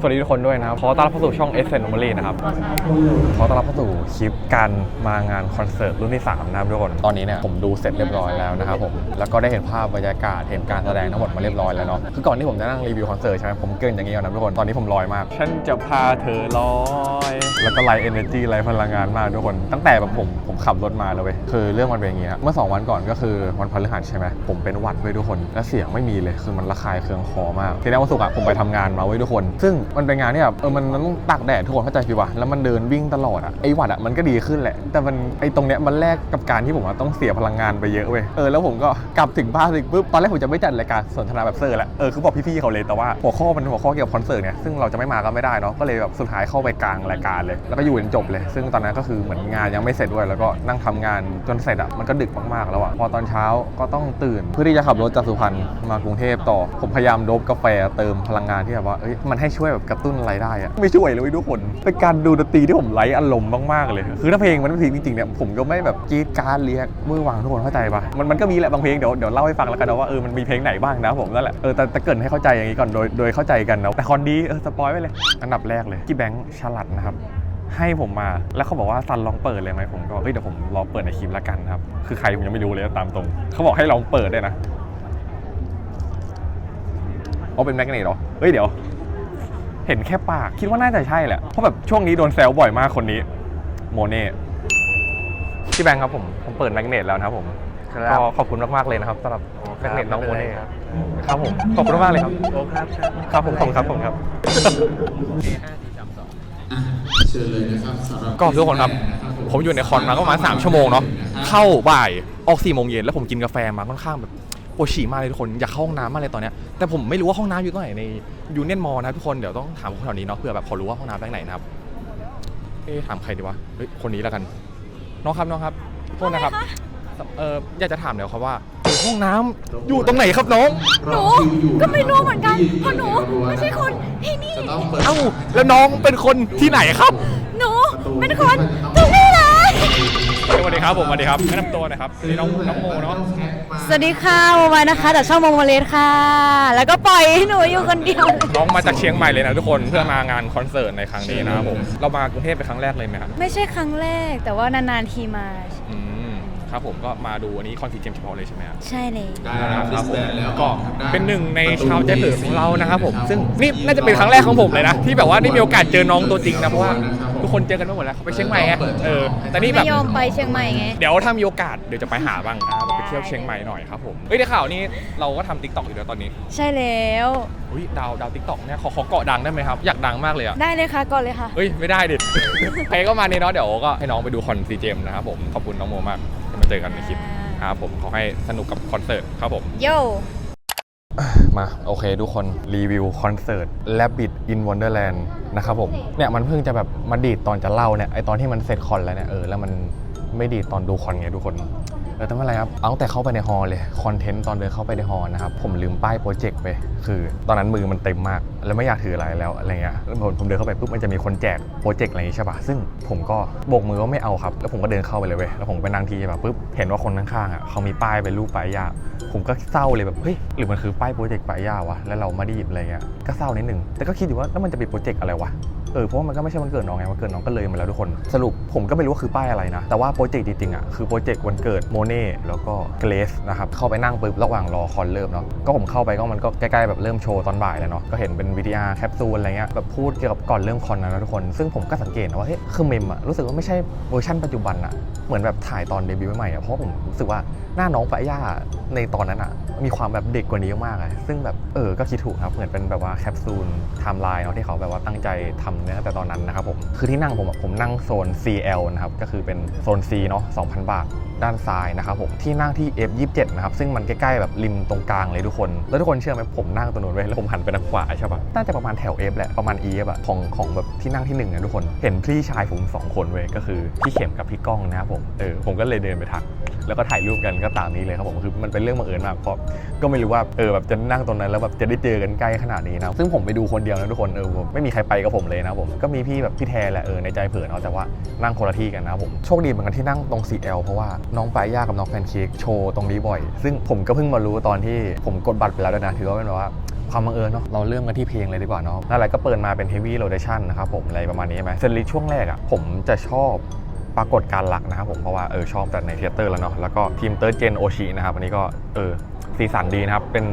สวัสดีทุกคนด้วยนะครับ ขอต้อนรับเข้าสู่ช่อง Essence Normally นะครับ ขอต้อนรับเข้าสู่คลิปการมางานคอนเสิร์ตรุ่นที่ 3 นะครับทุกคน ตอนนี้เนี่ยผมดูเสร็จเรียบร้อยแล้วนะครับผม แล้วก็ได้เห็นภาพบรรยากาศ เห็นการแสดงทั้งหมดมาเรียบร้อยแล้วเนาะ คือก่อนที่ผมจะนั่งรีวิวคอนเสิร์ตใช่ไหมผมเกรินอย่างนี้ก่อนนะทุกคน ตอนนี้ผมลอยมาก ฉันจะพาเธอลอย แล้วก็ไลเอเนอร์จีไลพลังงานมากทุกคน ตั้งแต่แบบผมผมขับรถมาเลยเว้ย คือเรื่องมันเป็นอย่างงี้ฮะเมื่อ 2 วันก่อนก็คือวันพฤหัสใช่ไหมผมเป็นหวัดเว้ยทุกคน และเสียงไม่มีเลย คือมันระคายเคืองคอมากทีนี้วันศุกร์อะผมไปทำงานมาเว้ยทุกคน ซึ่งมันเป็นงานที่แบบเออมันมันต้องตากแดดทุกคนเข้าใจพี่วะแล้วมันเดินวิ่งตลอดอะไอหวัดอะมันก็ดีขึ้นแหละ แต่มันไอตรงเนี้ยมันแลกกับการที่ผมอะต้องเสียพลังงานไปเยอะเว้ยเออแล้วผมก็กลับถึงบ้านถึงปุ๊บตอนแรกผมจะไม่จัดรายการสนทนาแบบเซอร์แหละเออคือบอกพี่ๆเขาเลยแต่ว่าหัวข้อมันหัวข้อเกี่ยวกับคอนเสิร์ตเนี่ยซึ่งเราจะไม่มาก็ไม่ได้เนาะก็เลยแบบสุดท้ายเข้าไปกลางรายการเลย แล้วก็อยู่จนจบเลย ซึ่งตอนนั้นก็คือเหมือนงานยังไม่เสร็จด้วย แล้วก็นั่งทำงานจนเสร็จอะมันก็ดึกมากๆแล้วอะพอตอนเช้าก็ต้องตื่นเพื่อที่จะขับรถจากสุพรรณมากรุงเทพต่อผมพยายามดบกาแฟเติมพลังงานที่แบบว่าเอ้ยมันให้ช่วยแบบกระตุ้นอะไรได้อะไม่ช่วยเลยทุกคนเป็นการดูดนตรีที่ผมไร้อารมณ์มากๆเลย คือถ้าเพลงมันไม่เพลงจริงๆเนี่ยผมก็ไม่แบบกีดการเรียกมือวางทุกคนเข้าใจปะมันมันก็มีแหละบางเพลงเดี๋ยวเดี๋ยวเล่าให้ฟังแล้วกันนะว่าเออมันมีเพลงไหนบ้างนะผมนั่นแหละเออแต่แต่เกินให้เข้าใจอย่างนี้ก่อนโดยโดยเข้าใจกันนะแต่คอนดีเออสปอยไว้เลย อันดับแรกเลยที่แบงค์ฉลัดนะครับให้ผมมาแล้วเขาบอกว่าซันลองเปิดเลยไหมผมก็เฮ้ยเดี๋ยวผมลองเปิดในคลิปละกันครับ คือใครผมยังไม่รู้เลยตามตรง เขาบอกให้ลองเปิดได้นะเอาเป็นแมกเนตเหรอ เฮ้ยเดี๋ยว เห็นแค่ปาก คิดว่าน่าจะใช่แหละ เพราะแบบช่วงนี้โดนแซวบ่อยมากคนนี้ โมเน่พี่แบงค์ครับผม ผมเปิดแมกเนตแล้วนะครับผม ครับ ก็ขอบคุณมาก ๆ เลยนะครับสำหรับแมกเนตน้องโมเน่ครับครับผม ขอบคุณมากๆเลยครับ โอ้ครับครับครับผมขอบคุณครับผมครับ เชิญเลยนะครับสำหรับก็ทุกคนครับ ผมอยู่ในคอนมาก็ประมาณ3ชั่วโมงเนาะ เข้าบ่าย ออก4โมงเย็นแล้วผมกินกาแฟมาค่อนข้างแบบ ปวดฉี่มากเลยทุกคนอยากเข้าห้องน้ำมากเลยตอนเนี้ยแต่ผมไม่รู้ว่าห้องน้ำอยู่ตรงไหนในยูเนียนมอลนะทุกคนเดี๋ยวต้องถามคนแถวนี้เนาะเผื่อแบบเขารู้ว่าห้องน้ำแบงค์ไหนนะครับเอ๊ะถามใครดีวะเฮ้ยคนนี้แล้วกัน น้องครับน้องครับโทษนะครับเอออยากจะถามเดี๋ยวครับว่าเออห้องน้ำอยู่ตรงไหนครับน้อง หนูก็ไม่รู้เหมือนกันเพราะหนูไม่ใช่คนที่นี่จะต้องเปิดเอ้าแล้วน้องเป็นคนที่ไหนครับ หนูเป็นคนตรงนี้เลย สวัสดีครับผมสวัสดีครับแนะนำตัวหน่อยครับนี่น้องน้องโมเนาะสวัสดีค่ะโมบายนะคะจากช่องโมโมเลสค่ะ แล้วก็ปล่อยให้หนูอยู่คนเดียวน้องมาจากเชียงใหม่เลยนะทุกคนเพื่อมางานคอนเสิร์ตในครั้งนี้นะครับผมเรามากรุงเทพเป็นครั้งแรกเลยไหมครับไม่ใช่ครั้งแรกแต่ว่านานๆทีมา อืม ครับผมก็มาดูอันนี้คอนเสิร์ตเจมส์เฉพาะเลยใช่ไหมครับ ใช่เลย ได้รับดิสแบนแล้วก็เป็นหนึ่งในชาวใจเปิดของเรานะครับผมซึ่งนี่น่าจะเป็นครั้งแรกของผมเลยนะ ที่แบบว่าได้มีโอกาสเจอน้องตัวจริงนะเพราะว่าทุกคนเจอกันไปหมดแล้วเขาไปเชียงใหม่ไงเออแต่นี่แบไม่บยอมไปเชียงใหม่ไง เดี๋ยวถ้ามีโอกาสเดี๋ยวจะไปหาบ้างนะครับไปเที่ยวเชียงใหม่หน่อยครับผมเฮ้ยได้ข่าวนี่เราก็ทำติ๊กต็อกอยู่แล้วตอนนี้ใช่แล้ว อุ้ยดาวดาวติ๊กต็อกเนี่ยขอขอเกาะดังได้ไหมครับอยากดังมากเลยอะ ได้เลยค่ะก่อนเลยค่ะเฮ้ย ไม่ได้ดิ ใครก็มาเนี่ยเนาะเดี๋ยวก็ให้น้องไปดูคอนซีเจมนะครับผม ขอบคุณน้องโมมากที่มา เจอกันในคลิปครับผมขอให้สนุกกับคอนเสิร์ตครับผมโย่มาโอเคทุกคนรีวิวคอนเสิร์ต Rabbit in Wonderland นะครับผมเนี่ยมันเพิ่งจะแบบมาดีดตอนจะเล่าเนี่ยไอตอนที่มันเสร็จคอนแล้วเนี่ยเออแล้วมันไม่ดีดตอนดูคอนไงทุกคน เออแต่ไม่เป็นไรครับ เอาแต่เข้าไปในฮอลเลย คอนเทนต์ตอนเดินเข้าไปในฮอลนะครับ ผมลืมป้ายโปรเจกต์ไป คือตอนนั้นมือมันเต็มมาก แล้วไม่อยากถืออะไรแล้วอะไรเงี้ยแล้วผมผมเดินเข้าไปปุ๊บมันจะมีคนแจกโปรเจกต์อะไรอย่างงี้ใช่ปะซึ่งผมก็โบกมือว่าไม่เอาครับ แล้วผมก็เดินเข้าไปเลยเว้ย แล้วผมก็ไปนั่งที่ใช่ปะปุ๊บ เห็นว่าคนข้างๆอะเขามีป้ายเป็นรูปปลายยาผมก็เศร้าเลยแบบ เฮ้ย หรือมันคือป้ายโปรเจกต์ปลายยาวะ แล้วเราไม่ได้หยิบอะไรเงี้ย ก็เศร้านิดนึงแต่ก็คิดอยู่ว่าแล้วมันจะเป็นโปรเจกต์อะไรวะ เออเพราะว่ามันก็ไม่ใช่วันเกิดน้องไงวันเกิดน้องก็เลยมาแล้วทุกคน สรุปผมก็ไม่รู้ว่าคือป้ายอะไรนะ แต่ว่าโปรเจกต์จริงๆอะคือโปรเจกต์วันเกิดโมเน่แล้วก็เกรซนะครับเข้าไปนั่งปุ๊บระหว่างรอคอนเริ่มเนาะก็ผมเข้าไปก็มันก็ใกล้ๆแบบเริ่มโชว์ตอนบ่ายแล้วเนาะก็เห็นเป็นวิดีอาร์แคปซูลอะไรเงี้ยแบบพูดเกี่ยวกับก่อนเริ่มคอนนะทุกคน ซึ่งผมก็สังเกตนะว่าเฮ้ยคือเมมอะรู้สึกว่าไม่ใช่เวอร์ชันปัจจุบันอะเหมือนแบบถ่ายตอนเดบิวต์ใหม่อะเพราะผมรู้สึกว่าหน้าน้องปะย่าในตอนนั้นอะมีความแบบเด็กกว่านี้มากเลยซึ่งแบบเออก็คิดถูกครับเหมือนเป็นแบบว่าแคปซูลไทม์ไลน์เนาะที่เขาแบบว่าตั้งใจทำเนี่ยตั้งแต่ตอนนั้นนะครับผมคือที่นั่งผมผมนั่งโซน CL นะครับก็คือเป็นโซน C เนาะ2,000 บาทด้านซ้ายนะครับผมที่นั่งที่ F27 นะครับซึ่งมันใกล้ๆแบบริมตรงกลางเลยทุกคน แล้วทุกคนเชื่อไหมผมนั่งตรงนู้นไว้ยแล้วผมหันไปทางขวาใช่ปะน่าจะประมาณแถว F แหละประมาณ E F อะของของแบบที่นั่งที่หนึ่งนะทุกคนเห็นพี่ชายผมสองคนเว้ยก็คือพี่เข็มกับพี่ก้องนะครับผมเออผมก็เลยเดินไปทัก แล้วก็ถ่ายรูปกันก็ตามนี้เลยครับผมคือมันเป็นเรื่องบังเอิญมากเพราะก็ไม่รู้ว่าเออแบบจะนั่งตรงนั้นแล้วแบบจะได้เจอกันใกล้ขนาดนี้นะซึ่งผมไปดูคนเดียวนะทุกคนเออไม่มีใครไปกับผมเลยนะผมก็มีพี่แบบพี่แทนแหละเออในใจเผินเอาแต่ว่านั่งคนละที่กันนะผมโชคดีเหมือนกันที่นั่งตรง CL เพราะว่าน้องปายากับน้องแพนเค้กโชว์ตรงนี้บ่อย ซึ่งผมก็เพิ่งมารู้ตอนที่ผมกดบัตรไปแล้วด้วยนะถือว่าเป็นแบบว่าความบังเอิญเนาะเราเริ่มกันที่เพลงเลยดีกว่าเนาะนั่นแหละก็เปิดมาเป็น heavy rotation นะครับผมอะไรประมาณนี้ใช่ไหมเซนลิช่วงแรกอะ่ะผมจะชอบ ปรากฏการณ์หลักนะครับผมเพราะว่าเออชอบแต่ในเทเตอร์แล้วเนาะแล้วก็ทีมเติร์ดเจนโอชินะครับอันนี้ก็เออสีสันดีนะครับเป็น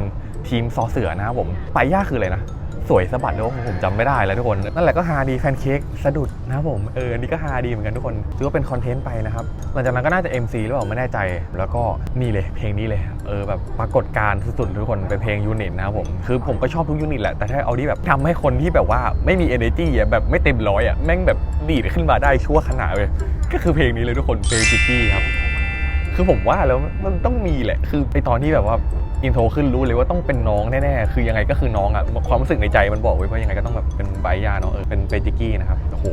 ทีมซอเสือนะครับผมไปย่าคืออะไรนะ สวยสะบัดเลยว่าผมจำไม่ได้แล้วทุกคน นั่นแหละก็ฮาดีแพนเค้กสะดุดนะครับผมเออนนี้ก็ฮาดีเหมือนกันทุกคนถือว่าเป็นคอนเทนต์ไปนะครับหลังจากนั้นก็น่าจะ MC หรือเปล่าไม่แน่ใจ แล้วก็นี่เลยเพลงนี้เลยเออแบบปรากฏการณ์สุดๆทุกคนเป็นเพลงยูนิตนะครับผมคือผมก็ชอบทุกยูนิตแหละแต่ถ้าเอาที่แบบทำให้คนที่แบบว่าไม่มี energy อะแบบไม่เต็มร้อยอะแม่งแบบดีดขึ้นมาได้ชั่วขณะเลยก็คือเพลงนี้เลยทุกคนเพลงจิกกี้ครับ คือผมว่าแล้วมันต้องมีแหละ คือไอตอนที่แบบว่าอินโทรขึ้นรู้เลยว่าต้องเป็นน้องแน่ๆ คือยังไงก็คือน้องอะความรู้สึกในใจมันบอกไว้ว่ายังไงก็ต้องแบบเป็นไบยาเนาะเออเป็นเปจิกี้นะครับ โอ้โห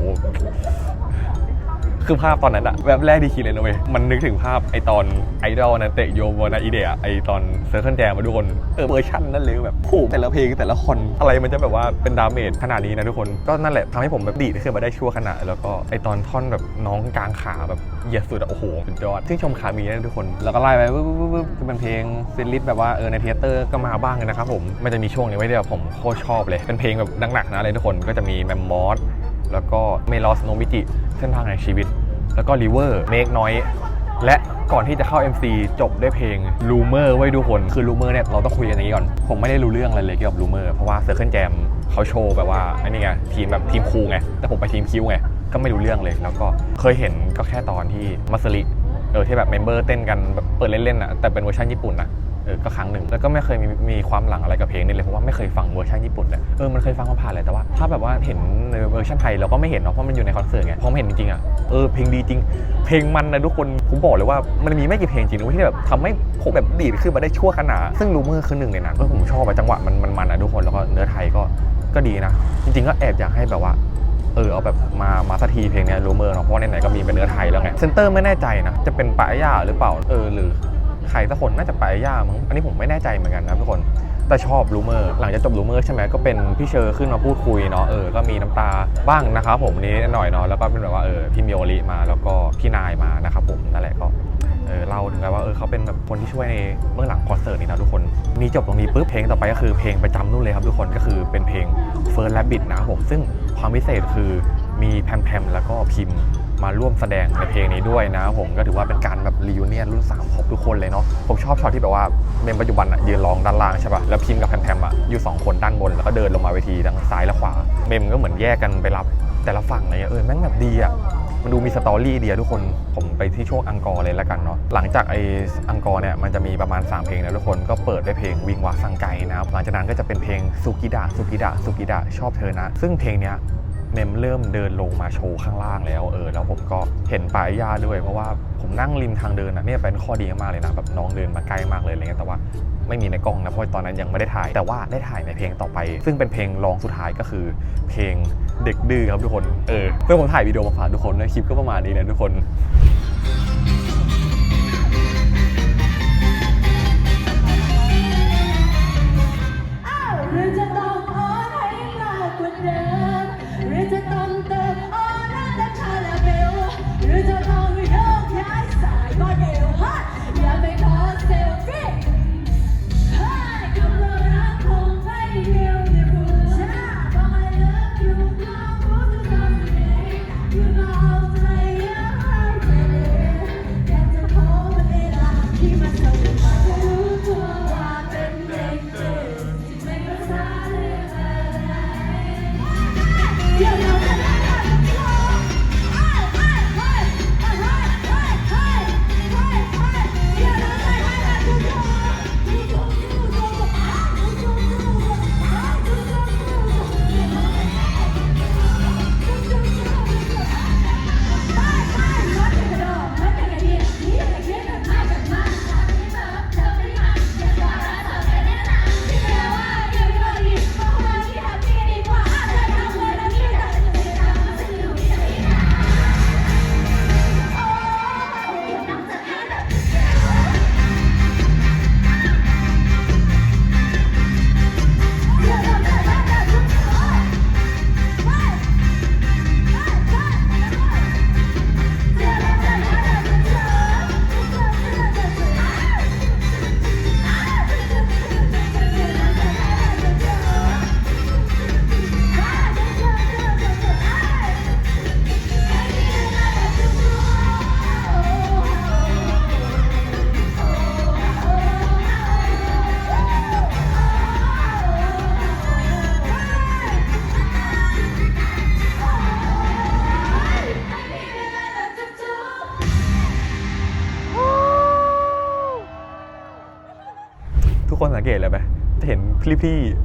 คือภาพตอนนั้นอะแบบแรกที่คิดเลยนะเว้ยมันนึกถึงภาพไอตอนไอดอลนะเตะโยโมนาอิเดะไอตอนเซอร์เคิลแจมมาทุกคนเออเวอร์ชันนั่นเลยแบบโอ้โหแต่ละเพลงแต่ละคนอะไรมันจะแบบว่าเป็นดาเมจขนาดนี้นะทุกคนก็นั่นแหละทำให้ผมแบบดีดขึ้นมาได้ชั่วขณะแล้วก็ไอตอนท่อนแบบน้องกลางขาแบบเหยียดสุดอะโอ้โหสุดยอดชื่นชมขามีนะทุกคน แล้วก็ไล่ไปวึบวึบวึบวึบเป็นเพลงซิลลิสแบบว่าเออในเทเตอร์ก็มาบ้างนะครับผมมันจะมีช่วงนี้ไว้ที่แบบผมโคตรชอบเลยเป็นเพลงแบบหนักๆนะเลยทุกคนก็จะมีแมมมอส แล้วก็เมลอสโนมิจิเส้นทางแห่งชีวิต แล้วก็ริเวอร์เมกน้อยและก่อนที่จะเข้า MC จบด้วยเพลง r u m o r ไว้ทุกคนคือ r u m o r เนี่ยเราต้องคุยกันอย่างนี้ก่อน ผมไม่ได้รู้เรื่องอะไรเลยเกี่ยวกับ r u m o r เพราะว่า Circle Jam เขาโชว์แบบว่าไอ้นี่ไงทีมแบบทีมครูไง แต่ผมไปทีมคิวไง ก็ไม่รู้เรื่องเลย แล้วก็เคยเห็นก็แค่ตอนที่มัสลิเออที่แบบเมมเบอร์เต้นกันแบบเปิดเล่นๆอะแต่เป็นเวอร์ชันญี่ปุ่นอะ เออก็ครั้งหนึ่งแล้วก็ไม่เคยมีมีความหลังอะไรกับเพลงนี้เลยเพราะว่าไม่เคยฟังเวอร์ชันญี่ปุ่นเลยเออมันเคยฟังมาผ่านเลยแต่ว่า ถ้าแบบว่าเห็นในเวอร์ชันไทยเราก็ไม่เห็นเนาะเพราะมันอยู่ในคอนเสิร์ตไงพอมาเห็นจริงๆอะเออเพลงดีจริง เพลงมันนะทุกคนผมบอกเลยว่ามันมีไม่กี่เพลงจริงนะที่แบบทำให้ผมแบบดีดขึ้นมาได้ชั่วขณะซึ่งรูเมอร์คือหนึ่งในนั้นเออผมชอบอะจังหวะมันมันมันนะทุกคนแล้วก็เนื้อไทยก็ก็ดีนะ จริงๆก็แอบอยากให้แบบว่าเออเอาแบบมามาสักทีเพลงเนี้รูเมอร์เนาะเพราะว่าไหนๆก็มีเป็นเนื้อไทยแล้วไงเซนเตอร์ไม่แน่ใจนะจะเป็นปะย่าหรือเปล่าเออหรือ ใครสักคนน่าจะไปย่ามั้งอันนี้ผมไม่แน่ใจเหมือนกันนะทุกคนแต่ชอบรูเมอร์หลังจากจบรูเมอร์ใช่ไหมก็เป็นพี่เชอร์ขึ้นมาพูดคุยเนาะเออก็มีน้ำตาบ้างนะครับผมนี้หน่อยเนาะแล้วก็เป็นแบบว่าเออพี่มิโอริมาแล้วก็พี่นายมานะครับผมนั่นแหละก็เออเล่าถึงแบบว่าเออเขาเป็นแบบคนที่ช่วยในเบื้องหลังคอนเสิร์ตนี่นะทุกคนนี่จบตรงนี้ปุ๊บเพลงต่อไปก็คือเพลงประจำนู่นเลยครับทุกคนก็คือเป็นเพลง First Rabbit นะครับผมซึ่งความพิเศษคือมีแพมแพมแล้วก็พิมพ มาร่วมแสดงในเพลงนี้ด้วยนะผมก็ถือว่าเป็นการแบบรีวิเนียนรุ่น3ครบทุกคนเลยเนาะผมชอบช็อตที่แบบว่าเมมปัจจุบันอะยืนร้องด้านล่างใช่ป่ะแล้วพิมกับแพมแพมอะอยู่สองคนด้านบนแล้วก็เดินลงมาเวทีทางซ้ายและขวา เมมก็เหมือนแยกกันไปรับแต่ละฝั่งอะไรเงี้ยเออแม่งแบบดีอะมันดูมีสตอรี่เดียทุกคนผมไปที่ช่วงอังกอร์เลยแล้วกันเนาะหลังจากไออังกอร์เนี่ยมันจะมีประมาณ 3 เพลงนะทุกคนก็เปิดด้วยเพลงวิงวาสังไกนะครับหลังจากนั้นก็จะเป็นเพลงสุกิดะสุกิดะสุกิดะชอบเธอนะ ซึ่งเพลงเนี้ย เนมเริ่มเดินลงมาโชว์ข้างล่างแล้วเออแล้วผมก็เห็นปลายยาด้วย เพราะว่าผมนั่งริมทางเดินนะเนี่ยเป็นข้อดีมากๆเลยนะแบบน้องเดินมาใกล้มากเลยอะไรเงี้ยแต่ว่าไม่มีในกล้องนะเพราะตอนนั้นยังไม่ได้ถ่าย แต่ว่าได้ถ่ายในเพลงต่อไป ซึ่งเป็นเพลงรองสุดท้ายก็คือ เพลงเด็กดื้อครับทุกคนเออเพื่อผมถ่ายวิดีโอมาฝากทุกคนนะคลิปก็ประมาณนี้นะทุกคน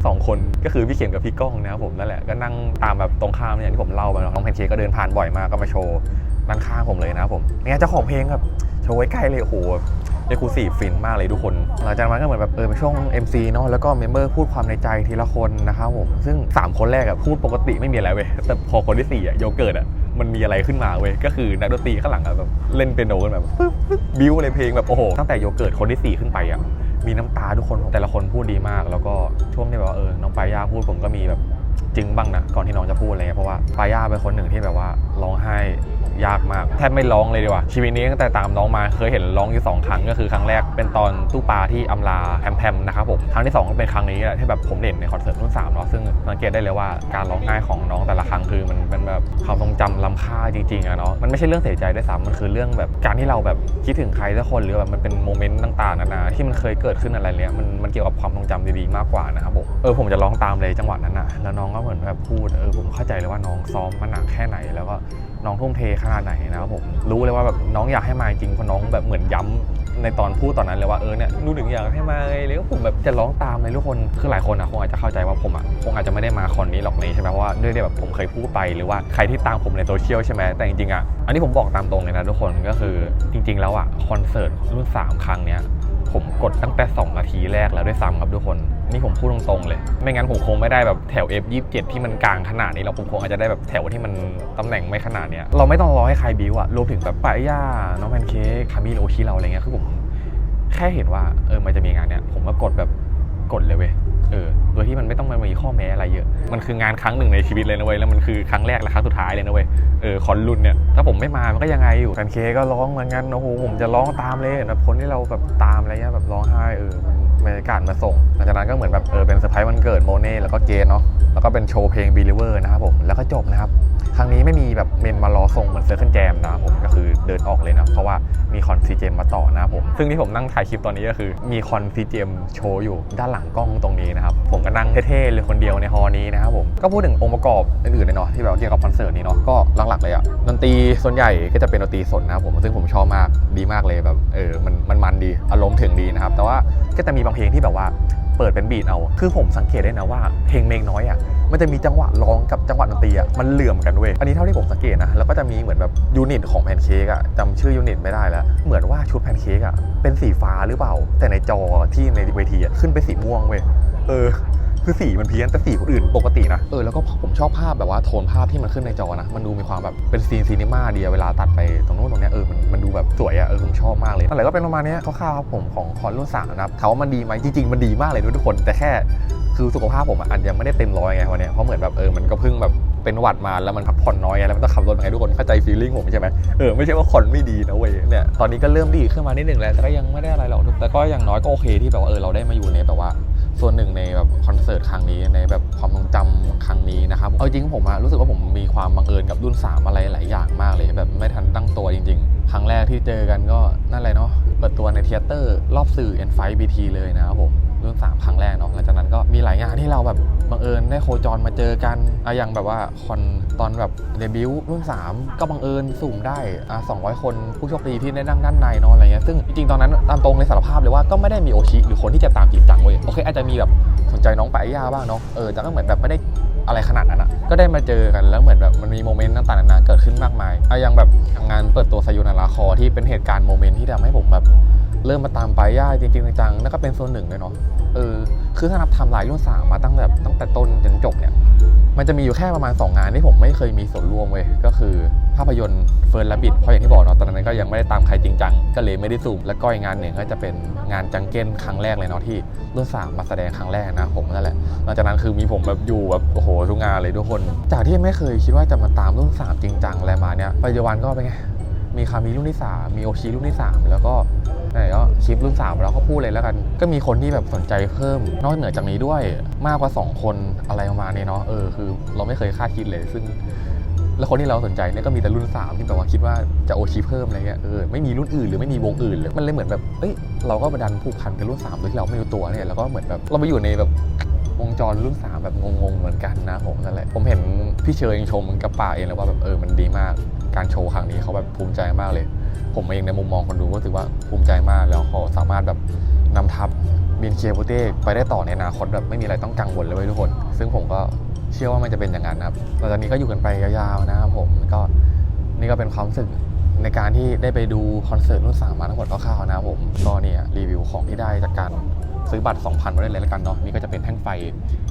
สองคนก็คือพี่เขียนกับพี่ก้องนะครับผมนั่นแหละก็นั่งตามแบบตรงข้ามอย่างที่ผมเล่าไปเนาะน้องแพนเค้กก็เดินผ่านบ่อยมากก็มาโชว์ด้านข้างผมเลยนะครับผมเนี่ยเจ้าของเพลงครับโชว์ไว้ใกล้เลยโอ้โหเดคูสี่ฟินมากเลยทุกคน หลังจากนั้นก็เหมือนแบบเออเป็นช่วง MC เนาะแล้วก็เมมเบอร์พูดความในใจทีละคนนะครับผม ซึ่ง 3 คนแรกอะพูดปกติไม่มีอะไรเว้ย แต่พอคนที่4อะโยเกิร์ตอะมันมีอะไรขึ้นมาเว้ย ก็คือนักดนตรีข้างหลังอะแบบเล่นเปียโนกันแบบปึ๊บปึ๊บบิ้วเลยเพลงแบบโอ้โหตั้งแต่โยเกิร์ตคนที่ 4 ขึ้นไปอะ มีน้ำตาทุกคนแต่ละคนพูดดีมาก แล้วก็ช่วงที่แบบว่าเออน้องปายาพูดผมก็มีแบบ จึงบ้างนะก่อนที่น้องจะพูดอะไรเงี้ยเพราะว่าปายาเป็นคนหนึ่งที่แบบว่าร้องไห้ยากมากแทบไม่ร้องเลยดีกว่าชีวิตนี้ตั้งแต่ตามน้องมาเคยเห็นร้องอยู่สองครั้งก็คือครั้งแรกเป็นตอนตู้ปลาที่อำลาแพมแพมนะครับผมครั้งที่สองก็เป็นครั้งนี้แหละที่แบบผมเห็นในคอนเสิร์ตรุ่นสามเนาะซึ่งสังเกตได้เลยว่าการร้องไห้ของน้องแต่ละครั้งคือมันเป็นแบบความทรงจำล้ำค่าจริงๆอะเนาะมันไม่ใช่เรื่องเสียใจด้วยซ้ำมันคือเรื่องแบบการที่เราแบบคิดถึงใครสักคนหรือแบบมันเป็นโมเมนต์ต่างๆนานาที่มันเคยเกิดขึ้นอะไรเนี้ยมันมันเกี่ยวกับความทรงจำดีๆมากกว่านะครับผมเออผมจะร้องตามเลยจังหวะนั้นอะแล้วน้องก็เหมือนแบบพูดเออผมเข้าใจเลยว่าน้องซ้อมมาหนักแค่ไหน แล้วก็น้องทุ่มเทขนาดไหนนะครับผมรู้เลยว่าแบบน้องอยากให้มาจริงเพราะน้องแบบเหมือนย้ำในตอนพูดตอนนั้นเลยว่าเออเนี่ยนูหนึ่งอยากให้มาเลยแล้วผมแบบจะร้องตามเลยทุกคนคือหลายคนอะคงอาจจะเข้าใจว่าผมอะคงอาจจะไม่ได้มาคอนนี้หรอกนี่ใช่ไหมเพราะว่าด้วยแบบผมเคยพูดไปหรือว่าใครที่ตามผมในโซเชียลใช่ไหมแต่จริงๆอะอันนี้ผมบอกตามตรงเลยนะทุกคนก็คือจริง ๆ แล้วอะคอนเสิร์ตรุ่นสามครั้งเนี้ย ผมกดตั้งแต่ 2 นาทีแรกแล้วด้วยซ้ำครับทุกคน นี่ผมพูดตรงๆเลย ไม่งั้นผมคงไม่ได้แบบแถว F27 ที่มันกลางขนาดนี้เราผมคงอาจจะได้แบบแถวที่มันตำแหน่งไม่ขนาดเนี้ยเราไม่ต้องรอให้ใครบิวอะรวมถึงแบบป้าย่าน้องแพนเค้กคามิโรชิเราอะไรเงี้ยคือผมแค่เห็นว่าเออมันจะมีงานเนี้ยผมก็กดแบบกดเลยเว้ย เออโดยที่มันไม่ต้องมามีข้อแม้อะไรเยอะ มันคืองานครั้งหนึ่งในชีวิตเลยนะเว้ยแล้วมันคือครั้งแรกและครั้งสุดท้ายเลยนะเว้ยเออคอนรุ่นเนี่ยถ้าผมไม่มามันก็ยังไงอยู่แพนเค้กก็ร้องเหมือนกันโอ้โหผมจะร้องตามเลยแบบคนที่เราแบบตามอะไรเงี้ยแบบร้องไห้เออมันบรรยากาศมาส่งหลังจากนั้นก็เหมือนแบบเออเป็นเซอร์ไพรส์วันเกิดโมเน่แล้วก็เกนเนาะแล้วก็เป็นโชว์เพลง Believer นะครับผมแล้วก็จบนะครับ ครั้งนี้ไม่มีแบบเมนมารอส่งเหมือนเซอร์เคิลแจมนะผมก็คือเดินออกเลยนะ เพราะว่ามีคอนซีเจมมาต่อนะผม ซึ่งที่ผมนั่งถ่ายคลิปตอนนี้ก็คือมีคอนซีเจมโชว์อยู่ด้านหลังกล้องตรงนี้นะครับ ผมก็นั่งเท่ๆเลยคนเดียวในฮอนี้นะครับผม ก็พูดถึงองค์ประกอบอื่นๆเลยเนาะที่แบบเกี่ยวกับคอนเสิร์ตนี้เนาะก็หลักๆเลยอะดนตรีส่วนใหญ่ก็จะเป็นดนตรีสดนะครับผมซึ่งผมชอบมากดีมากเลยแบบเออมันมันมันดีอารมณ์ถึงดีนะครับแต่ว่าก็จะมีบางเพลงที่แบบว่า เปิดเป็นบีดเอา คือผมสังเกตได้นะว่าเพลงเมงน้อยอะ มันจะมีจังหวะร้องกับจังหวะดนตรีอะ มันเหลื่อมกันเว้ย อันนี้เท่าที่ผมสังเกตนะ แล้วก็จะมีเหมือนแบบยูนิตของแพนเค้กอะจำชื่อยูนิตไม่ได้แล้ว เหมือนว่าชุดแพนเค้กอะเป็นสีฟ้าหรือเปล่า แต่ในจอที่ในเวทีอะขึ้นไปนสีม่วงเว้ย เออ คือสีมันเพี้ยนแต่สีคนอื่นปกตินะเออแล้วก็ผมชอบภาพแบบว่าโทนภาพที่มันขึ้นในจอนะ มันดูมีความแบบเป็นซีนซีนิม่าดีเวลาตัดไปตรงโน้นตรงเนี้ยเออมันมันดูแบบสวยอะเออผมชอบมากเลยนั่นแหละก็เป็นประมาณนี้คร่าวๆครับผมของคอนรุ่นสามนะครับถามว่ามันดีไหมจริงๆ มันดีมากเลยทุกคน แต่แค่คือสุขภาพผมอะอาจจะไม่ได้เต็มร้อยไงวันนี้เพราะเหมือนแบบเออมันก็เพิ่งแบบเป็นหวัดมาแล้วมันพักผ่อนน้อยแล้วมันต้องขับรถไงทุกคนเข้าใจฟีลลิ่งผมใช่ไหมเออไม่ใช่ว่าคอนไม่ดีนะเว้ยเนี่ยตอนนี้ก็เริ่มดีขึ้นมานิดหนึ่งแล้วแต่ก็ยังไม่ได้อะไรหรอกแต่ก็อย่างน้อยก็โอเคที่แบบว่าเออเราได้มาอยู่ในแบบว่า ส่วนหนึ่งในแบบคอนเสิร์ตครั้งนี้ในแบบความทรงจำครั้งนี้นะครับเอาจริงผมอะรู้สึกว่าผมมีความบังเอิญกับรุ่น 3 อะไรหลายอย่างมากเลย แบบไม่ทันตั้งตัวจริง ๆ ครั้งแรกที่เจอกันก็นั่นเละเนาะเปิดตัวในเทเตอร์รอบสื่อ N5 BT เลยนะครับผมรุ่น 3 ครั้งแรกเนาะหลังจากนั้นก็มีหลายงานที่เราแบบ บังเอิญได้โคจรมาเจอกันอะอย่างแบบว่าคอนตอนแบบเดบิวต์รุ่น3 ก็บังเอิญสุ่มได้อะ200 คนผู้โชคดีที่ได้นั่งด้านในเนาะอะไรเงี้ยซึ่งจริงๆตอนนั้นตามตรงในสารภาพเลยว่าก็ไม่ได้มีโอชิหรือคนที่จะตามจริงจังเว้ยโอเคอาจจะมีแบบสนใจน้องไปายย่าบ้างเนาะเออแต่ก็เหมือนแบบไม่ได้อะไรขนาดนั้นอะก็ได้มาเจอกันแล้วเหมือนแบบมันมีโมเมนต์ต่างๆนานาเกิดขึ้นมากมายอะอย่างแบบงานเปิดตัวสยุนาราคอที่เป็นเหตุการณ์โมเมนต์ที่ทำให้ผมแบบ เริ่มมาตามไปย่าจริงๆจังๆนั่นก็เป็นส่วนหนึ่งเลยเนาะเออคือถ้านับทำลายรุ่นสามมาตั้งแบบตั้งแต่ต้นจนจบเนี่ย มันจะมีอยู่แค่ประมาณ 2 งานที่ผมไม่เคยมีส่วนร่วมเว้ยก็คือภาพยนตร์เฟิร์นและบิดเพราะอย่างที่บอกเนาะตอนนั้นก็ยังไม่ได้ตามใครจริงจังก็เลยไม่ได้สูบแล้วก็อีกงานหนึ่งก็จะเป็นงานจังเก้นครั้งแรกเลยเนาะที่รุ่นสามมาแสดงครั้งแรกนะผมนั่นแหละหลังจากนั้นคือมีผมแบบอยู่แบบโอ้โหทุกงานเลยทุกคน จากที่ไม่เคยคิดว่าจะมาตามรุ่นสามจริงจังอะไรมาเนี่ยปัจจุบันก็เป็นไง มีคามีรุ่นที่ 3 มีโอชิรุ่นที่ 3 แล้วก็ไหนก็คลิปรุ่น 3 แล้วก็พูดเลยแล้วกัน ก็มีคนที่แบบสนใจเพิ่ม นอกเหนือจากนี้ด้วยมากกว่า 2 คนอะไรประมาณนี้เนาะเออคือเราไม่เคยคาดคิดเลยซึ่งแล้วคนที่เราสนใจเนี่ยก็มีแต่รุ่น 3 ที่แบบว่าคิดว่าจะโอชิเพิ่มอะไรเงี้ยเออไม่มีรุ่นอื่นหรือไม่มีวงอื่นเลยมันเลยเหมือนแบบเอ้ยเราก็มาดันผูกพันกับรุ่น3โดยที่เราไม่รู้ตัวเนี่ยแล้วก็เหมือนแบบเราไปอยู่ในแบบวงจรรุ่น 3 แบบงงๆเหมือนกันนะผมนั่นแหละผมเห็นพี่เชยเองชมกับป่าเองแล้วว่าแบบเออมันดีมาก เขาแบบภูมิใจมากเลย ผมเองในมุมมองคนดูก็รู้สึกว่าภูมิใจมากแล้วเขาสามารถแบบนำทัพบินเคียบูเต้ไปได้ต่อในอนาคตแบบไม่มีอะไรต้องกังวลเลยเว้ยทุกคน ซึ่งผมก็เชื่อว่ามันจะเป็นอย่างนั้นครับหลังจากนี้ก็อยู่กันไปยาวๆนะครับผมก็นี่ก็เป็นความรู้สึกในการที่ได้ไปดูคอนเสิร์ตรุ่นสามมาทั้งหมดคร่าวๆนะครับผมก็เนี่ยรีวิวของที่ได้จากการ ซื้อบัตร 2,000มาได้เลยแล้วกันเนาะนี่ก็จะเป็นแท่งไฟ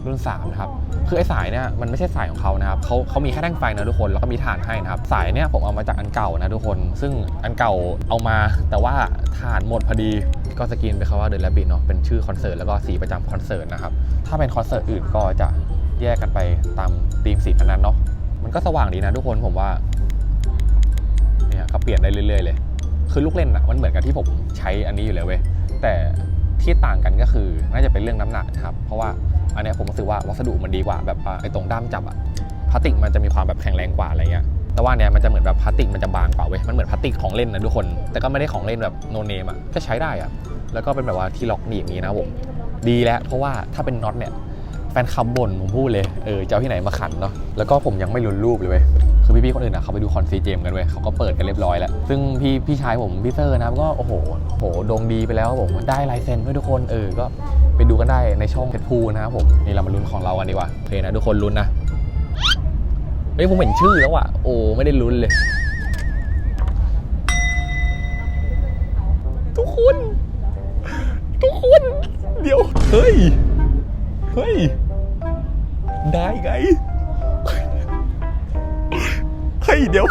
รุ่น3นะครับคือไอ้สายเนี่ยมันไม่ใช่สายของเขานะครับเขาเขามีแค่แท่งไฟนะทุกคนแล้วก็มีฐานให้นะครับสายเนี่ยผมเอามาจากอันเก่านะทุกคน ซึ่งอันเก่าเอามา แต่ว่าฐานหมดพอดีก็สกรีนไปคำว่าเด e ลบิ t เนาะเป็นชื่อคอนเสิร์ตแล้วก็สีประจำคอนเสิร์ตนะครับถ้าเป็นคอนเสิร์ตอื่นก็จะแยกกันไปตามธีมสีนั้นเนาะมันก็สว่างดีนะทุกคนผมว่าเนี่ยก็เปลี่ยนได้เรื่อย ๆ เลย คือลูกเล่นอะมันเหมือนกับที่ผมใช้อันนี้อยู่เลยเว้ยแต่ ที่ต่างกันก็คือน่าจะเป็นเรื่องน้ำหนักครับ เพราะว่าอันนี้ผมรู้สึกว่าวัสดุมันดีกว่าแบบไอ้ตรงด้ามจับอะพลาสติกมันจะมีความแบบแข็งแรงกว่าอะไรเงี้ยแต่ว่าเนี้ยมันจะเหมือนแบบพลาสติกมันจะบางกว่าเว้ยมันเหมือนพลาสติกของเล่นนะทุกคน แต่ก็ไม่ได้ของเล่นแบบโนเนมอะก็ใช้ได้อะแล้วก็เป็นแบบว่าที่ล็อกหนีบอย่างนี้นะผมดีแล้วเพราะว่าถ้าเป็นน็อตเนี่ยแฟนคลับบ่นผมพูดเลยเออจะเอาที่ไหนมาขันเนาะแล้วก็ผมยังไม่รุนรูปเลยเว้ย คือพี่ๆคนอื่นอะเขาไปดูคอนซีเจมกันเว้ยเขาก็เปิดกันเรียบร้อยแล้ว ซึ่งพี่พี่ชายผมพี่เซอร์นะครับก็โอ้โหโหโดงดีไปแล้วผมได้ลายเซ็นด้วยทุกคนเออก็ไปดูกันได้ในช่องเพชรพูนะครับผมนี่เรามาลุ้นของเรากันดีกว่าโอเคนะทุกคนลุ้นนะเฮ้ยผมเห็นชื่อแล้วอะโอ้ไม่ได้ลุ้นเลย ทุกคน ทุกคน เดี๋ยว เฮ้ย เฮ้ย ได้ไง เฮ้ยเดี๋ยว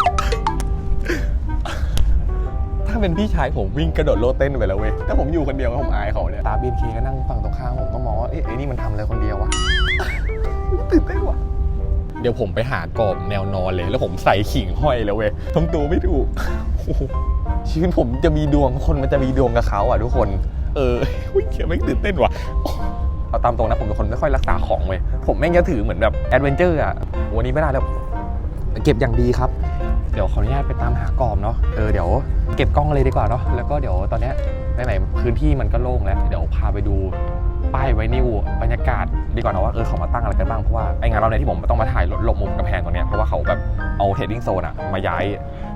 ถ้าเป็นพี่ชายผมวิ่งกระโดดโลดเต้นไปแล้วเว้ยถ้าผมอยู่คนเดียวผมอายเขาเนี่ยตาบีนเคก็นั่งฝั่งตรงข้ามผมต้องมองว่าเอ๊ะไอ้นี่มันทำอะไรคนเดียววะตื่นเต้นว่ะเดี๋ยวผมไปหากรอบแนวนอนเลย แล้วผมใส่ขิงห้อยแล้วเว้ยทำตัวไม่ถูกโอ้โหชีวิตผมจะมีดวงคนมันจะมีดวงกับเขาอะทุกคน เออวิ่งเขียไม่งตื่นเต้นว่ะเอาตามตรงนะผมเป็นคนไม่ค่อยรักษาของเว้ยผมแม่งจะถือเหมือนแบบแอดเวนเจอร์อะวันนี้ไม่ได้แล้ว เก็บอย่างดีครับ เดี๋ยวขออนุญาตไปตามหากรอบเนาะเออเดี๋ยวเก็บกล้องเลยดีกว่าเนาะแล้วก็เดี๋ยวตอนเนี้ยไหนๆพื้นที่มันก็โล่งแล้ว เดี๋ยวพาไปดูป้ายไวนิวบรรยากาศดีกว่าเนาะว่าเออเขามาตั้งอะไรกันบ้างเพราะว่าไองานเราเนี่ยที่ผมต้องมาถ่ายลบมุมกำแพงตรงเนี้ยเพราะว่าเขาแบบเอาเทรดดิ้งโซนอะมาย้าย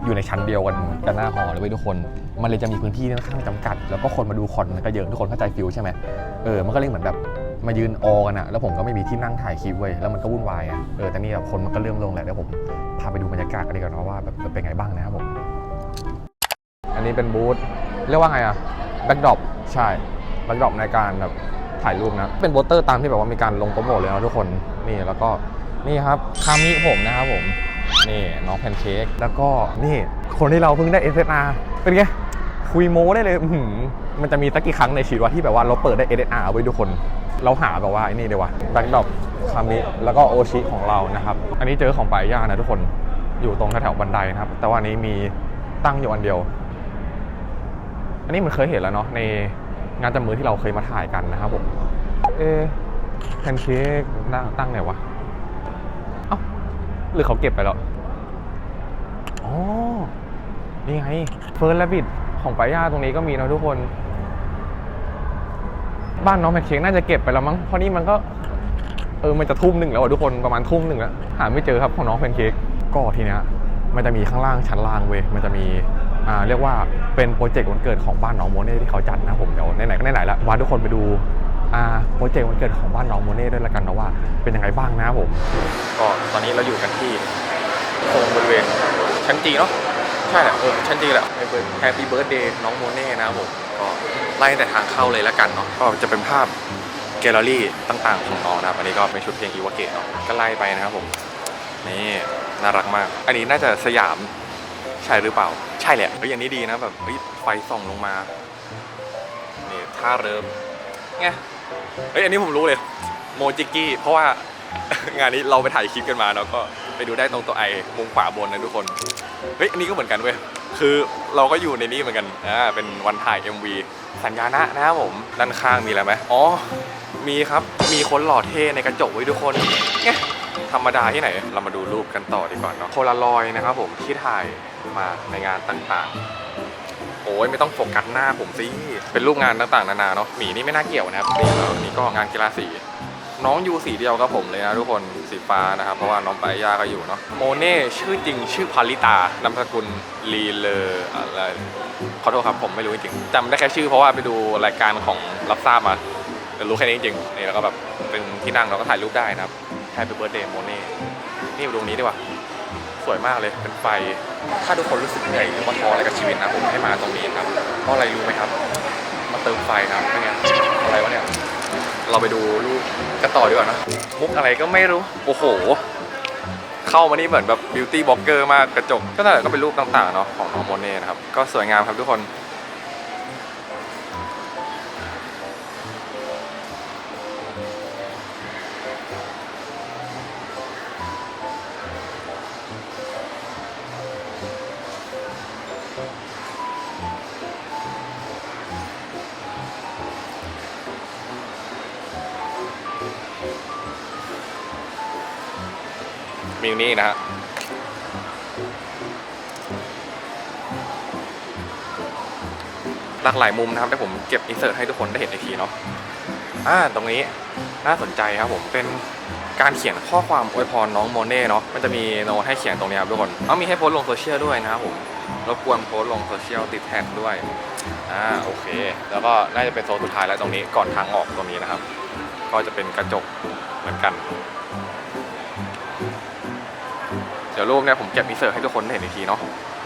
อยู่ในชั้นเดียวกันกันหน้าหอเลยเว้ยทุกคน มันเลยจะมีพื้นที่ค่อนข้างจำกัด แล้วก็คนมาดูคอนก็เยอะทุกคนเข้าใจฟิลใช่ไหมเออมันก็เลยเหมือนแบบ มายืนออกันอะแล้วผมก็ไม่มีที่นั่งถ่ายคลิปเว้ยแล้วมันก็วุ่นวายอะเออแต่นี่แบบคนมันก็เริ่มลงแล้วเดี๋ยวผมพาไปดูบรรยากาศกันดีกว่าเนาะว่าแบบเป็นไงบ้างนะครับผมอันนี้เป็นบูธเรียกว่าไงอะแบ็กดรอปใช่แบ็กดรอปในการแบบถ่ายรูปนะ เป็นโบสเตอร์ตามที่แบบว่ามีการลงโปรโมทเลยนะทุกคนนี่แล้วก็นี่ครับคามิผมนะครับผมนี่น้องแพนเค้กแล้วก็นี่คนที่เราเพิ่งได้ SSR เป็นไงคุยโม้ได้เลยอื้อหือมันจะมีสักกี่ครั้งในชีวิตว่าที่แบบว่าเราเปิดได้ SSR ไว้ทุกคน เราหาแบบว่าไอ้นี่เลยว่ะแบ็กดอปคามิแล้วก็โอชิของเรานะครับ อันนี้เจอของปลายย่านะทุกคนอยู่ตรงแถวบันไดนะครับ แต่ว่าอันนี้มีตั้งอยู่อันเดียว อันนี้มันเคยเห็นแล้วเนาะในงานจับมือที่เราเคยมาถ่ายกันนะครับผมเอแพนเค้กตั้งตั้งไหนวะเอ้าหรือเขาเก็บไปแล้วอ๋อนี่ไงเฟิร์นและบิดของป้าย่าตรงนี้ก็มีนะทุกคน บ้านน้องแพนเค้กน่าจะเก็บไปแล้วมั้งเพราะนี่มันก็เออมันจะทุ่มหนึ่งแล้วทุกคนประมาณทุ่มหนึ่งแล้วหาไม่เจอครับของน้องแพนเค้กก็ทีเนี้ยมันจะมีข้างล่างชั้นล่างเว้ยมันจะมีอ่าเรียกว่าเป็นโปรเจกต์วันเกิดของบ้านน้องโมเน่ที่เขาจัดนะผมเดี๋ยวไหนๆก็ไหนๆล้ววาทุกคนไปดูอ่าโปรเจกต์วันเกิดของบ้านน้องโมเน่ด้วยละกันนะว่า เป็นยังไงบ้างนะผมก็ตอนนี้เราอยู่กันที่โซนบริเวณชั้นจีเนาะ ใช่แหละเออชั้นจีแหละแฮปปี้เบิร์ดเดย์น้องโมเน่นะครับผมก็ไล่แต่ทางเข้าเลยละกันเนาะก็จะเป็นภาพแกลเลอรี่ต่างๆของน้องนะครับอันนี้ก็เป็นชุดเพลงอีวาเกะเนาะก็ไล่ไปนะครับผมนี่น่ารักมาก อันนี้น่าจะสยามใช่หรือเปล่า ใช่แหละเฮ้ยอย่างนี้ดีนะแบบเฮ้ยไฟส่องลงมานี่ท่าเริ่มไงเฮ้ยอันนี้ผมรู้เลยโมจิกี้เพราะว่างานนี้เราไปถ่ายคลิปกันมาเนาะก็ ไปดูได้ตรงตัวไอมุมขวาบนนะทุกคน เฮ้ยอันนี้ก็เหมือนกันเว้ย คือเราก็อยู่ในนี้เหมือนกัน อ่า เป็นวันถ่าย MV สัญญาณะนะครับผม ด้านข้างมีอะไรไหมอ๋อ มีครับ มีคนหล่อเท่ในกระจกไว้ทุกคนไงธรรมดาที่ไหน เรามาดูรูปกันต่อดีกว่าเนาะโพลารอยนะครับผมที่ถ่ายมาในงานต่างๆ โอ้ยไม่ต้องโฟกัสหน้าผมสิ เป็นรูปงานต่างๆ นานาเนาะ หมีนี่ไม่น่าเกี่ยวนะครับนี่แล้วนี่ก็งานกีฬาสี น้องอยู่สีเดียวกับผมเลยนะทุกคนสีฟ้านะครับ เพราะว่าน้องไปายาก็อยู่เนาะโมเน่ชื่อจริงชื่อพาริตานามสกุลลีเลออะไรขอโทษครับผมไม่รู้จริงๆจำได้แค่ชื่อเพราะว่าไปดูรายการของรับทราบมาแต่รู้แค่นี้จริงๆนี่แล้วก็แบบเป็นที่นั่งเราก็ถ่ายรูปได้นะครับ Happy Birthday โมเน่นี่ดูตรงนี้ดีกว่าสวยมากเลยเป็นไฟ ถ้าทุกคนรู้สึกเหนื่อยหรือว่าท้ออะไรกับชีวิตนะผมให้มาตรงนี้ครับเพราะอะไรรู้ไหมครับ มาเติมไฟครับเป็นไงอะไรวะเนี่ยเราไปดูรูป กันต่อดีกว่านะมุกอะไรก็ไม่รู้ โอ้โห เข้ามานี่เหมือนแบบบิวตี้บล็อกเกอร์มากกระจก ก็นั่นแหละก็เป็นรูปต่างๆเนาะของน้องโมเน่นะครับ ก็สวยงามครับทุกคน มีนี่นะฮะหลากหลายมุมนะครับแต่ผมเก็บอินเสิร์ตให้ทุกคนได้เห็นอีกทีเนาะอ่าตรงนี้น่าสนใจครับผมเป็นการเขียนข้อความอวยพรน้องโมเน่เนาะมันจะมีโน้ตให้เขียนตรงนี้ครับทุกคนเอามีให้โพสลงโซเชียลด้วยนะครับผมรบกวนโพสลงโซเชียลติดแท็กด้วยอ่าโอเค แล้วก็น่าจะเป็นโซนสุดท้ายแล้วตรงนี้ก่อนทางออกตรงนี้นะครับ ก็จะเป็นกระจกเหมือนกัน ดี๋ยวรูปเนี่ยผมเก็บอินเสิร์ตให้ทุกคนเห็นอีกทีเนาะ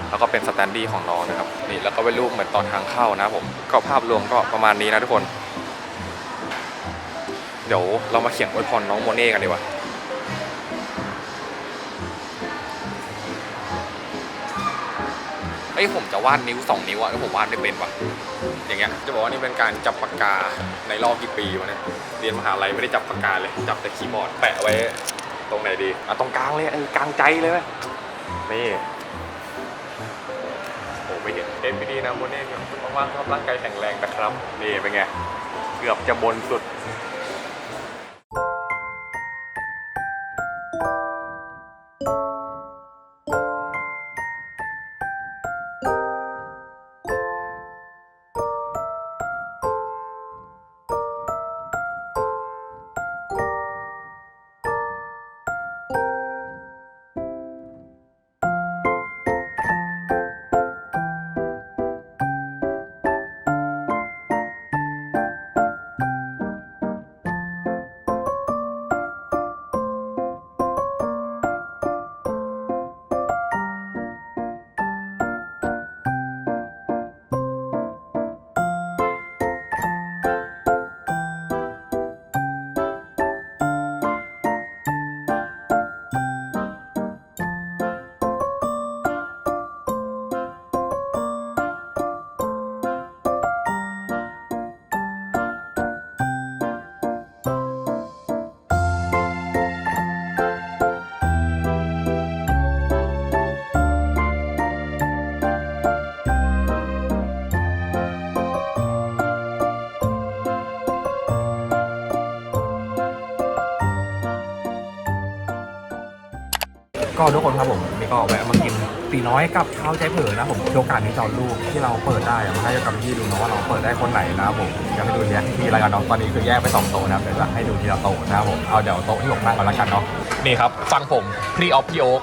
แล้วก็เป็นสแตนดี้ของน้องนะครับนี่แล้วก็เป็นรูปเหมือนตอนทางเข้านะผมก็ภาพรวมก็ประมาณนี้นะทุกคน เดี๋ยวเรามาเขียนอวยพรน้องโมเน่กันดีกว่าเอ้ยผมจะวาดนิ้วสองนิ้วอะแล้วผมวาดไม่เป็นว่ะอย่างเงี้ยจะบอกว่านี่เป็นการจับปากกาในรอบกี่ปีวะเนี่ยเรียนมหาลัยไม่ได้จับปากกาเลยจับแต่คีย์บอร์ดแปะไว้ ตรงไหนดีอะตรงกลางเลยเออกลางใจเลยเว้ยนี่โอ้ไม่เห็นเอ็นพีดีนะโมเน่ครับคุณมากๆครับร่างกายแข็งแรงนะครับนี่เป็นไงเกือบจะบนสุด ก็ทุกคนครับผมนี่ก็แวะมากินตีน้อยกับข้าวใจเผลอนะผมโอกาสนี้จอลูกที่เราเปิดได้อะมาให้กับพี่ดูนะว่าเราเปิดได้คนไหนนะครับผมอยากให้ดูเนี้ยที่รายการน้องตอนนี้คือแยกไปสองโต๊ะนะครับเดี๋ยวจะให้ดูทีละโต๊ะนะครับผมเอาเดี๋ยวโต๊ะที่ผมนั่งก่อนละกันเนาะนี่ครับฟังผมพี่ออฟพี่โอ๊ค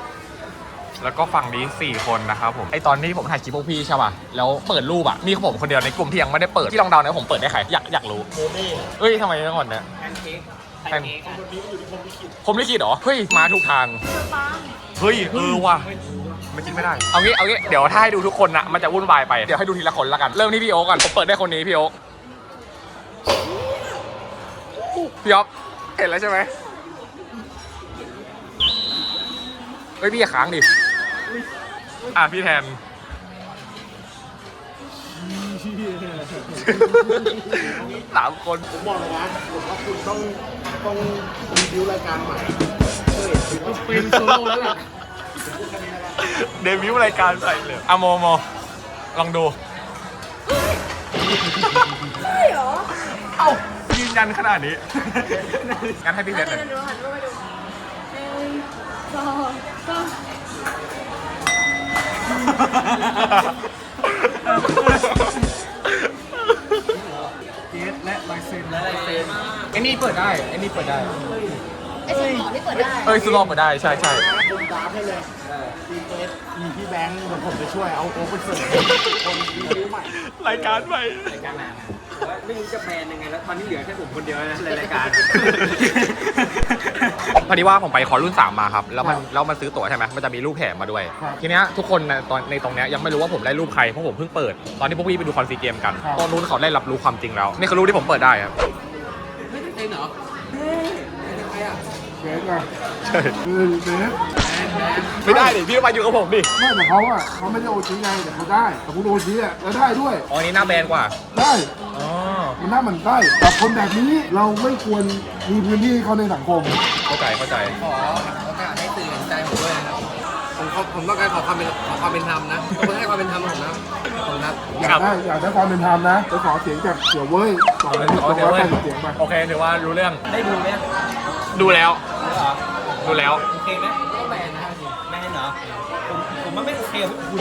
แล้วก็ฝั่งนี้สี่คนนะครับผมไอตอนที่ผมถ่ายคลิปพวกพี่ใช่ป่ะแล้วเปิดรูปอะมีผมคนเดียวในกลุ่มที่ยังไม่ได้เปิดที่ลองเดาเนี่ยผมเปิดได้ใครอยากอยากรู้โมเน่เอ้ยทำไมต้องก่อนเนี่ยแพนเค้ก แพนเค้กผมลิขิตเหรอ เฮ้ย มาถูกทาง เฮ้ย เออว่ะไม่คิดไม่ได้ เอางี้ เอางี้ เดี๋ยวถ้าให้ดูทุกคนนะมันจะวุ่นวายไป เดี๋ยวให้ดูทีละคนละกัน เริ่มที่พี่โอ๊กก่อน ผมเปิดได้คนนี้พี่โอ๊กพี่อ๊อฟเห็นแล้วใช่ไหมเฮ้ยพี่อย่าค้างดิ อะพี่แทน สามคน ผมบอกเลยนะผมว่าคุณต้อง ต้องรีวิวรายการใหม่เฮ้ยเป็นโซโล่แล้วล่ะเดบิวต์รายการใส่เลยอะโมโม ลองดู ใช่เหรอเอ้า ยืนยันขนาดนี้ งั้นให้พี่เพชรหน่อยดูหันรูปไปดูหนึ่งสองสามเกสและลายเซ็นและลายเซ็น ไอ้นี่เปิดได้ไอ้นี่เปิดได้ ไอ้สมองที่เปิดได้เอ้ยซื้อลองมาได้ใช่ใช่ ผมดาร์ฟให้เลยดีเจมีพี่แบงค์เดี๋ยวผมไปช่วยเอาโอ๊คไปเสิร์ฟคนรีวิวใหม่รายการใหม่ รายการไหนนะผมว่าไม่รู้จะแบนยังไงแล้วตอนนี้เหลือแค่ผมคนเดียวนะในรายการ พอดีว่าผมไปคอร์สรุ่น 3 มาครับ แล้วมันแล้วมันซื้อตั๋วใช่ไหมมันจะมีรูปแถมมาด้วยทีเนี้ยทุกคนในตอนในตรงเนี้ยยังไม่รู้ว่าผมได้รูปใคร เพราะผมเพิ่งเปิด ตอนที่พวกพี่ไปดูคอนซีเกมกันตอนนู้นเขาได้รับรู้ความจริงแล้ว นี่คือรูปที่ผมเปิดได้ครับไม่ได้เต็ นเหรอเฮ้ยเป็นใครอะเบสอะคือเบสไม่ได้ดิพี่มาอยู่กับผมดิไม่แต่เขาอะเขาไม่ได้โอชิไงแต่เขาได้แต่คุณโอชิอะแล้วได้ด้วยอ๋ออันนี้หน้าแบนกว่าได้อ๋อมันหน้าหมันได้แต่คนแบบนี้เราไม่ควรมีพื้นที่เขาในสังคมเข้าใจเข้าใจขอโอกาสให้ตื่ ผมขอผมต้องการขอความเป็นขอความเป็นธรรมนะทุกคนให้ความเป็นธรรมกับผมนะผมนะอยากได้อยากได้ความเป็นธรรมนะไปขอเสียงจากเสี่ยวเว้ยสองร้อยสองร้อยแปดสิบเสียงไปโอเคถือว่ารู้เรื่องได้ดูไหมดูแล้วเหรอดูแล้วโอเคไหมก็แบนนะจริงแบนเหรอผมผมว่าไม่โอเคกับคุณ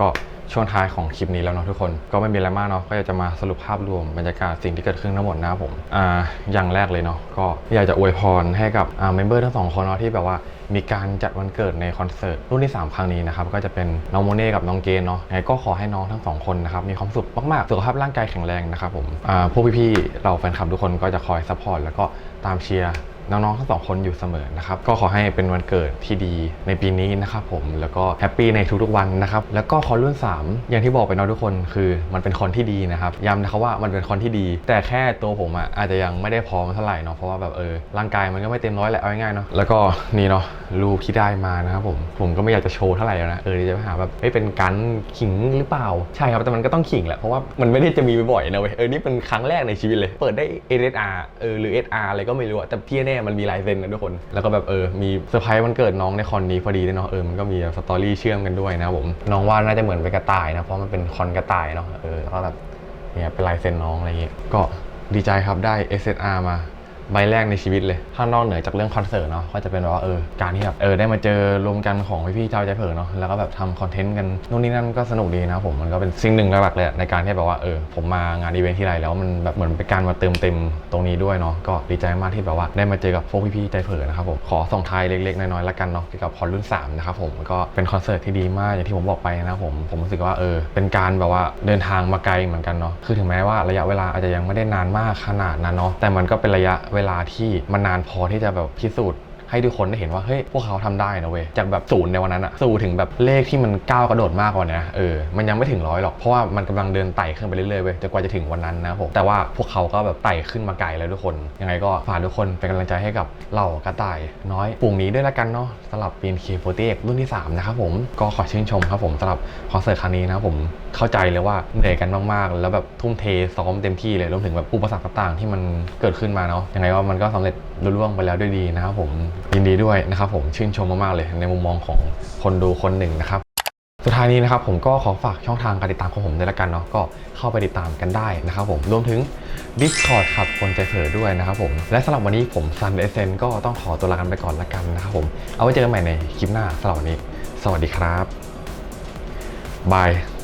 ก็ ช่วงท้ายของคลิปนี้แล้วเนาะทุกคนก็ไม่มีอะไรมากเนาะก็อยากจะมาสรุปภาพรวมบรรยากาศสิ่งที่เกิดขึ้นทั้งหมดนะผมอ่าอย่างแรกเลยเนาะก็อยากจะอวยพรให้กับอ่าเมมเบอร์ทั้งสองคนเนาะที่แบบว่ามีการจัดวันเกิดในคอนเสิร์ตรุ่นที่ 3 ครั้งนี้นะครับก็จะเป็นน้องโมเน่กับน้องเกนเนาะไงก็ขอให้น้องทั้งสองคนนะครับมีความสุขมากๆสุขภาพร่างกายแข็งแรงนะครับผมอ่าพวกพี่ๆเราแฟนคลับทุกคนก็จะคอยซัพพอร์ตแล้วก็ตามเชียร์ น้องๆทั้งสองคนอยู่เสมอนะครับก็ขอให้เป็นวันเกิดที่ดีในปีนี้นะครับผมแล้วก็แฮปปี้ในทุกๆวันนะครับแล้วก็คอรุ่น3 อย่างที่บอกไปเนาะทุกคนคือมันเป็นคนที่ดีนะครับย้ำนะครับว่ามันเป็นคนที่ดี แต่แค่ตัวผมอะอาจจะยังไม่ได้พร้อมเท่าไหร่เนาะเพราะว่าแบบเออร่างกายมันก็ไม่เต็มร้อยแหละเอาง่ายๆเนาะแล้วก็นี่เนาะรูปที่ได้มานะครับผมผมก็ไม่อยากจะโชว์เท่าไหร่แล้วนะเออจะไปหาแบบเอ้ยเป็นการขิงหรือเปล่าใช่ครับแต่มันก็ต้องขิงแหละเพราะว่ามันไม่ได้จะมีบ่อยนะเว้ยเออนี่เป็นครั้งแรกในชีวิตเลย เปิดได้ SSR เออหรือ SR อะไรก็ไม่รู้แต่ที่แน่ๆมันมีลายเซ็นนะทุกคน แล้วก็แบบเออมีเซอร์ไพรส์วันเกิดน้องในคอนนี้พอดีด้วยเนาะเออมันก็มีสตอรี่เชื่อมกันด้วยนะผมน้องว่าน่าจะเหมือนเป็นกระต่ายนะเพราะมันเป็นคอนกระต่ายเนาะเออแล้วก็แบบเนี่ยเป็นลายเซ็นน้องอะไรอย่างเงี้ยก็ดีใจครับได้ SSR มา ใบแรกในชีวิตเลย ถ้านอกเหนือจากเรื่องคอนเสิร์ตเนาะก็จะเป็นแบบว่าเออการที่แบบเออได้มาเจอรวมกันของพี่ๆเจ้าใจเผอเนาะแล้วก็แบบทำคอนเทนต์กันนู่นนี่นั่นก็สนุกดีนะผมมันก็เป็นสิ่งหนึ่งหลักๆเลยในการที่แบบว่าเออผมมางานอีเวนท์ที่ไรแล้วมันแบบเหมือนเป็นการมาเติมเต็มตรงนี้ด้วยเนาะก็ดีใจมากที่แบบว่าได้มาเจอกับพวกพี่ๆใจเผอนะครับผมขอส่งท้ายเล็กๆน้อยๆละกันเนาะเกี่ยวกับคอนรุ่น3นะครับผมก็เป็นคอนเสิร์ตที่ดีมากอย่างที่ผมบอกไปนะผมผมรู้สึกว่าเออเป็นการแบบว่าเดินทางมาไกลเหมือนกันเนาะคือถึงแม้ว่าระยะเวลาอาจจะยังไม่ได้นานมากขนาดนั้นเนาะแต่มันก็เป็นระยะเววลาที่มันนานพอที่จะแบบพิสูจน์ ให้ทุกคนได้เห็นว่าเฮ้ยพวกเขาทำได้นะเว้ยจากแบบศูนย์ในวันนั้นอะสู่ถึงแบบเลขที่มันก้าวกระโดดมากกว่านี้เออมันยังไม่ถึงร้อยหรอกเพราะว่ามันกำลังเดินไต่ขึ้นไปเรื่อยๆเว้ยจนกว่าจะถึงวันนั้นนะผมแต่ว่าพวกเขาก็แบบไต่ขึ้นมาไกลแล้วทุกคนยังไงก็ฝากทุกคนเป็นกำลังใจให้กับเหล่ากระต่ายน้อยปุ่งนี้ด้วยละกันเนาะสำหรับปีน K48 รุ่นที่ 3 นะครับผมก็ขอชื่นชมครับผมสำหรับคอนเสิร์ตครั้งนี้นะผมเข้าใจเลยว่าเหนื่อยกันมากๆ แล้วแบบทุ่มเทซ้อมเต็มที่เลยรวมถึงแบบอุปสรรคต่างๆ ที่มันเกิดขึ้นมาเนาะยังไงว่ามันก็สำเร็จ ล่วงไปแล้วด้วยดีนะครับผมยินดีด้วยนะครับผมชื่นชมมากๆเลยในมุมมองของคนดูคนหนึ่งนะครับสุดท้ายนี้นะครับผมก็ขอฝากช่องทางการติดตามของผมด้วยละกันเนาะก็เข้าไปติดตามกันได้นะครับผมรวมถึง Discord ครับคนใจเผลอด้วยนะครับผมและสำหรับวันนี้ผมซันเอเซนก็ต้องขอตัวลากันไปก่อนละกันนะครับผมเอาไว้เจอกันใหม่ในคลิปหน้าสำหรับวันนี้ สวัสดีครับบาย